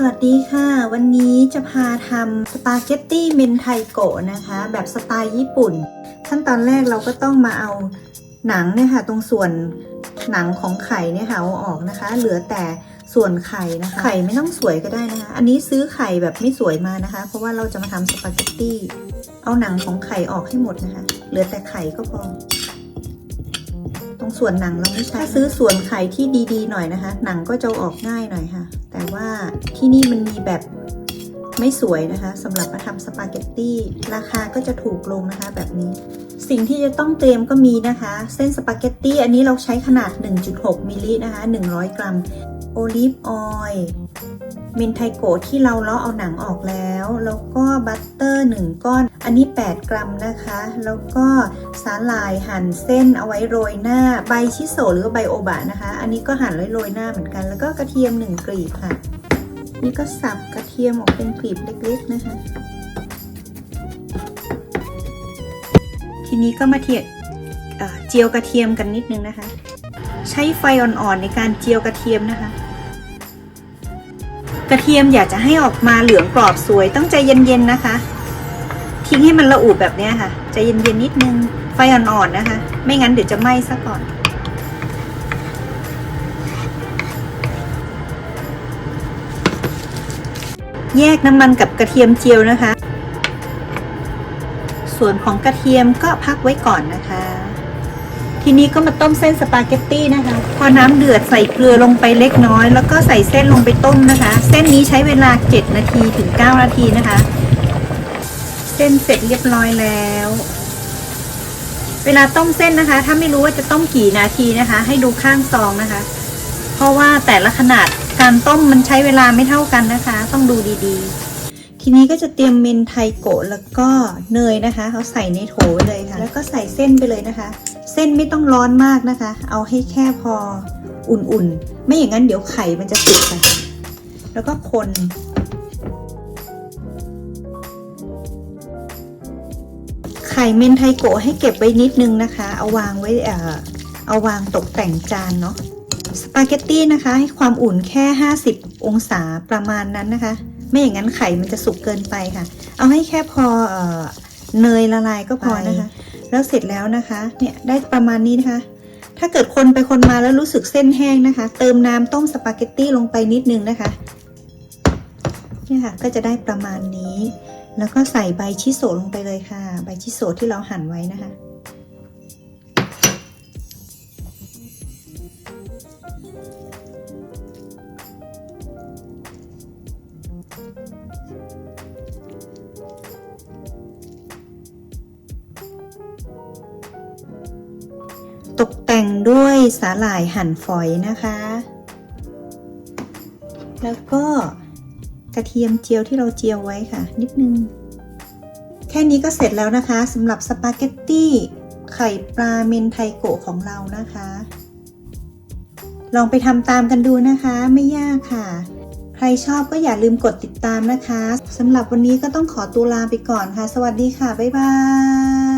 สวัสดีค่ะ วันนี้จะพาทำสปาเกตตี้เมนไทโกะนะคะ แบบสไตล์ญี่ปุ่น ขั้นตอนแรกเราก็ต้องมาเอาหนังเนี่ยค่ะ ตรงส่วนหนังของไข่เนี่ยค่ะเอาออกนะคะ เหลือแต่ส่วนไข่นะคะ ไข่ไม่ต้องสวยก็ได้นะคะ อันนี้ซื้อไข่แบบไม่สวยมานะคะ เพราะว่าเราจะมาทำสปาเกตตี้ เอาหนังของไข่ออกให้หมดนะคะ เหลือแต่ไข่ก็พอตรงส่วนหนังเราไม่ใช้ถ้าซื้อส่วนไข่ที่ดีๆหน่อยนะคะ หนังก็จะออกง่ายหน่อยค่ะ แต่ว่าที่นี่มันมีแบบไม่สวยนะคะสำหรับมาทำสปาเกตตี้ราคาก็จะถูกลงนะคะแบบนี้ สิ่งที่จะต้องเตรียมก็มีนะคะ เส้นสปาเกตตี้อันนี้เราใช้ขนาด 1.6 มิลลินะคะ 100 กรัม โอลิฟออยล์ เมนไทโกะที่เราเลาะเอาหนังออกแล้ว แล้วก็บัตเตอร์ 1 ก้อน อันนี้ 8 กรัมนะคะ แล้วก็สาหร่ายหั่นเส้นเอาไว้โรยหน้า ใบชิโซหรือว่าใบโอบะนะคะ อันนี้ก็หั่นไว้โรยหน้าเหมือนกัน แล้วก็กระเทียม 1 กลีบค่ะ นี่ก็สับกระเทียมออกเป็นกลีบเล็กๆนะคะ ทีนี้ก็มาเทียเอ่อเจียวกระเทียมกันนิดนึงนะคะ ใช้ไฟอ่อนๆในการเจียวกระเทียมนะคะ กระเทียมอยากจะให้ออกมาเหลืองกรอบสวยต้องใจเย็นๆนะคะ ทิ้งให้มันระอุแบบเนี้ยค่ะใจเย็นๆนิดนึงไฟอ่อนๆนะคะ ไม่งั้นเดี๋ยวจะไหม้ซะก่อนแยกน้ำมันกับกระเทียมเจียวนะคะ ส่วนของกระเทียมก็พักไว้ก่อนนะคะ ทีนี้ก็มาต้มเส้นสปาเกตตี้นะคะ พอน้ำเดือดใส่เกลือลงไปเล็กน้อย แล้วก็ใส่เส้นลงไปต้มนะคะ เส้นนี้ใช้เวลา 7 นาทีถึง 9 นาทีนะคะ เส้นเสร็จเรียบร้อยแล้ว เวลาต้มเส้นนะคะ ถ้าไม่รู้ว่าจะต้มกี่นาทีนะคะ ให้ดูข้างซองนะคะ เพราะว่าแต่ละขนาดการต้มมันใช้เวลาไม่เท่ากันนะคะ ต้องดูดีๆ ทีนี้ก็จะเตรียมเมนไทโกะแล้วก็เนยนะคะ เขาใส่ในโถเลยค่ะ แล้วก็ใส่เส้นไปเลยนะคะ เส้นไม่ต้องร้อนมากนะคะ เอาให้แค่พออุ่นๆ ไม่อย่างนั้นเดี๋ยวไข่มันจะสุกค่ะ แล้วก็คนไข่เมนไทโกะให้เก็บไว้นิดนึงนะคะ เอาวางไว้เอ่อเอาวางตกแต่งจานเนาะสปาเกตตี้นะคะ ให้ความอุ่นแค่ 50 องศาประมาณนั้นนะคะ ไม่อย่างนั้นไข่มันจะสุกเกินไปค่ะ เอาให้แค่พอเออเนยละลายก็พอนะคะ แล้วเสร็จแล้วนะคะ เนี่ยได้ประมาณนี้นะคะ ถ้าเกิดคนไปคนมาแล้วรู้สึกเส้นแห้งนะคะ เติมน้ำต้มสปาเกตตี้ลงไปนิดนึงนะคะเนี่ยค่ะก็จะได้ประมาณนี้ แล้วก็ใส่ใบชิโซลงไปเลยค่ะ ใบชิโซที่เราหั่นไว้นะคะ ด้วยสาหร่ายหั่นฝอยนะคะ แล้วก็กระเทียมเจียวที่เราเจียวไว้ค่ะ นิดนึง แค่นี้ก็เสร็จแล้วนะคะสำหรับสปาเกตตี้ไข่ปลาเมนไทโกะของเรานะคะ ลองไปทำตามกันดูนะคะไม่ยากค่ะ ใครชอบก็อย่าลืมกดติดตามนะคะสำหรับวันนี้ก็ต้องขอตัวลาไปก่อนค่ะ สวัสดีค่ะ บ๊ายบาย